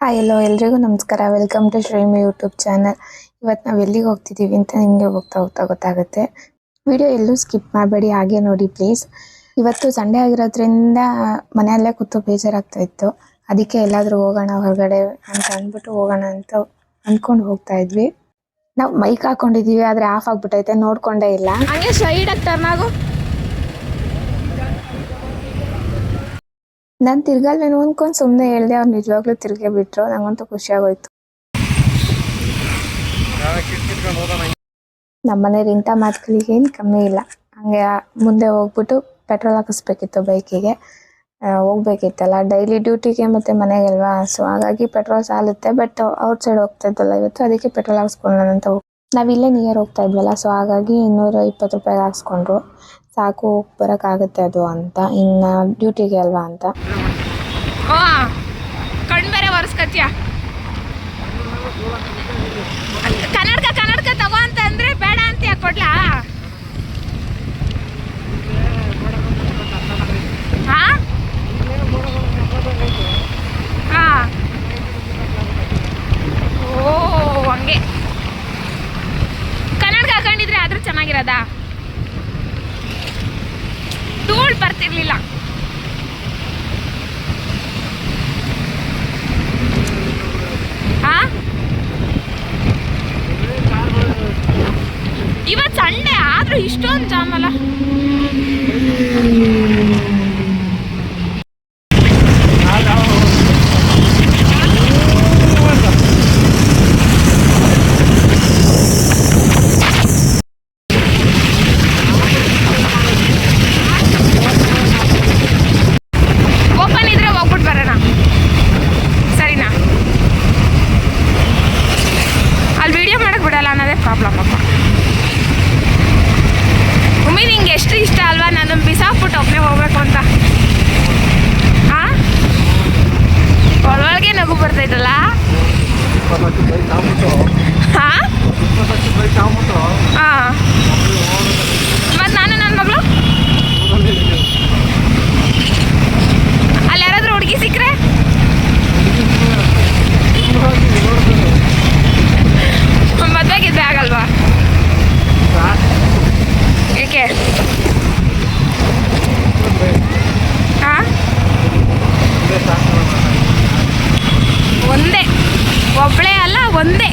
Hi hello ಎಲ್ರಿಗೂ ನಮಸ್ಕಾರ. Welcome to Shreemi YouTube channel ಇವತ್ತು ನಾವು ಎಲ್ಲಿಗೆ ಹೋಗ್ತಿದ್ದೀವಿ ಅಂತ ನಿಮಗೆ ಹೋಗ್ತಾ ಹೋಗ್ತಾ ಗೊತ್ತಾಗುತ್ತೆ. ವಿಡಿಯೋ ಎಲ್ಲೂ ಸ್ಕಿಪ್ ಮಾಡಬೇಡಿ, ಹಾಗೆ ನೋಡಿ ಪ್ಲೀಸ್ ಇವತ್ತು ಸಂಡೇ ಆಗಿರೋದ್ರಿಂದ ಮನೆಯಲ್ಲೇ ಕೂತು ಬೇಜಾರಾಗ್ತಾ ಇತ್ತು. ಅದಕ್ಕೆ ಎಲ್ಲಾದರೂ ಹೋಗೋಣ ಹೊರಗಡೆ ಅಂತ ಅಂದ್ಬಿಟ್ಟು ಹೋಗೋಣ ಅಂತ ಅಂದ್ಕೊಂಡು ಹೋಗ್ತಾ ಇದ್ವಿ. ನಾವು ಮೈಕ್ ಹಾಕೊಂಡಿದ್ದೀವಿ ಆದರೆ ಆಫ್ ಆಗ್ಬಿಟ್ಟೈತೆ, ನೋಡ್ಕೊಂಡೇ ಇಲ್ಲ. ಹಂಗೆ ಸೈಡ್ ಟರ್ನ್ ಆಗು. ನಾನು ತಿರ್ಗಲ್ವೇನು ಅಂದ್ಕೊಂಡು ಸುಮ್ಮನೆ ಹೇಳಿದೆ, ಅವ್ರು ನಿಜವಾಗ್ಲೂ ತಿರ್ಗೇ ಬಿಟ್ರು ನಂಗಂತೂ ಖುಷಿ ಆಗೋಯ್ತು ನಮ್ಮನೇಲಿ ಇಂಥ ಮಾತುಗಳಿಗೆ ಏನು ಕಮ್ಮಿ ಇಲ್ಲ. ಹಂಗೆ ಮುಂದೆ ಹೋಗ್ಬಿಟ್ಟು ಪೆಟ್ರೋಲ್ ಹಾಕಿಸ್ಬೇಕಿತ್ತು ಬೈಕಿಗೆ. ಹೋಗ್ಬೇಕಿತ್ತಲ್ಲ, ಡೈಲಿ ಡ್ಯೂಟಿಗೆ ಮತ್ತೆ ಮನೆಗೆಲ್ವಾ? ಸೊ ಹಾಗಾಗಿ ಪೆಟ್ರೋಲ್ ಸಾಲುತ್ತೆ, ಬಟ್ ಔಟ್ ಸೈಡ್ ಹೋಗ್ತಾ ಇದ್ದಲ್ಲ ಇವತ್ತು, ಅದಕ್ಕೆ ಪೆಟ್ರೋಲ್ ಹಾಕ್ಸ್ಕೊಳ್ಳೋಣ ಅಂತ ಹೋಗಿ ನಾವು ಇಲ್ಲೇ ನಿಯರ್ ಹೋಗ್ತಾ ಇದ್ವಲ್ಲ ಸೊ ಹಾಗಾಗಿ ಇನ್ನೂರ ಇಪ್ಪತ್ತು ರೂಪಾಯಿಗೆ ಹಾಕ್ಸ್ಕೊಂಡ್ರು. ಸಾಕು, ಬರೋಕ್ಕಾಗುತ್ತೆ ಅದು ಅಂತ. ಇನ್ನು ಡ್ಯೂಟಿಗೆ ಅಲ್ವಾ ಅಂತ. ಓ ಕಣ್ ಬೇರೆ ಒರೆಸ್ಕತ್ಯ? ಕನ್ನಡಕ ಕನ್ನಡಕ ತಗೋ ಅಂತ ಅಂದ್ರೆ ಬೇಡ ಅಂತ ಕೊಡ್ಲಾ? ಹಾ ಹಾ ಓ, ಹಂಗೆ. ಕನ್ನಡಕ ಹಾಕೊಂಡಿದ್ರೆ ಆದ್ರೂ ಚೆನ್ನಾಗಿರೋದಾ? ಧೂಳ್ ಬರ್ತಿರ್ಲಿಲ್ಲ ಇವತ್ತು ಸಂಡೆ ಆದ್ರೂ ಇಷ್ಟೊಂದು ಜಾಮ್ ಹಾ ಹಾ ಮತ್ತು ನಾನು ನನ್ನ ಒಂದೇ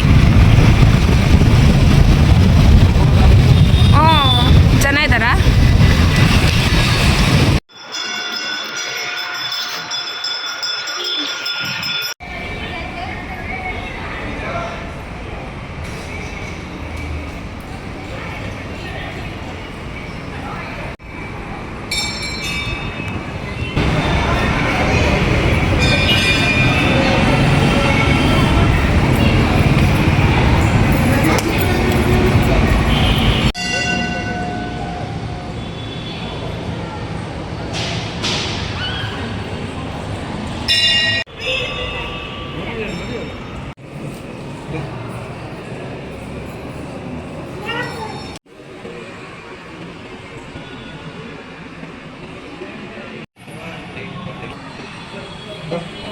Пока.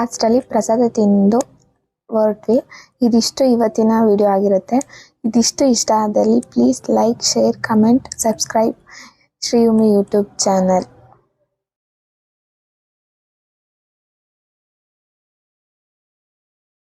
ಲಾಸ್ಟಲ್ಲಿ ಪ್ರಸಾದ ತಿಂದು ಹೊರಟ್ವಿ. ಇದಿಷ್ಟು ಇವತ್ತಿನ ವಿಡಿಯೋ ಆಗಿರುತ್ತೆ. ಇದಿಷ್ಟು ಇಷ್ಟ ಆದಲ್ಲಿ please like share comment subscribe Shreeyumi YouTube channel